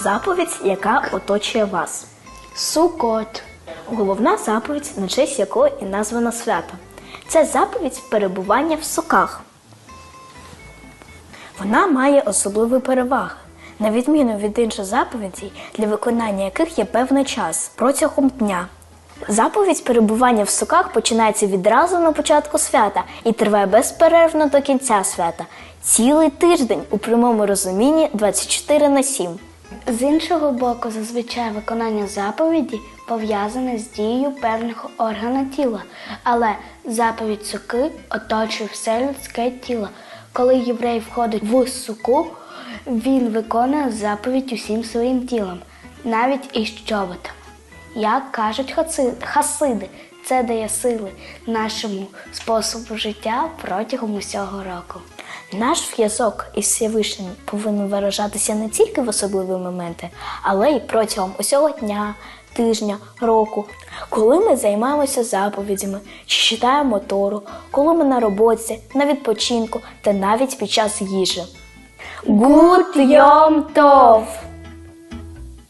Заповідь, яка оточує вас. Сукот. Головна заповідь, на честь якої і названо свято. Це заповідь перебування в соках. Вона має особливі переваги, на відміну від інших заповідей, для виконання яких є певний час протягом дня. Заповідь перебування в соках починається відразу на початку свята і триває безперервно до кінця свята. Цілий тиждень у прямому розумінні 24 на 7. З іншого боку, зазвичай виконання заповіді пов'язане з дією певного органа тіла, але заповідь суки оточує все людське тіло. Коли єврей входить в суку, він виконує заповідь усім своїм тілом, навіть із чоботами. Як кажуть хасиди, це дає сили нашому способу життя протягом усього року. Наш зв'язок із Всевишнім повинен виражатися не тільки в особливі моменти, але й протягом усього дня, тижня, року, коли ми займаємося заповідями чи читаємо Тору, коли ми на роботі, на відпочинку та навіть під час їжі. Гуд йом тов!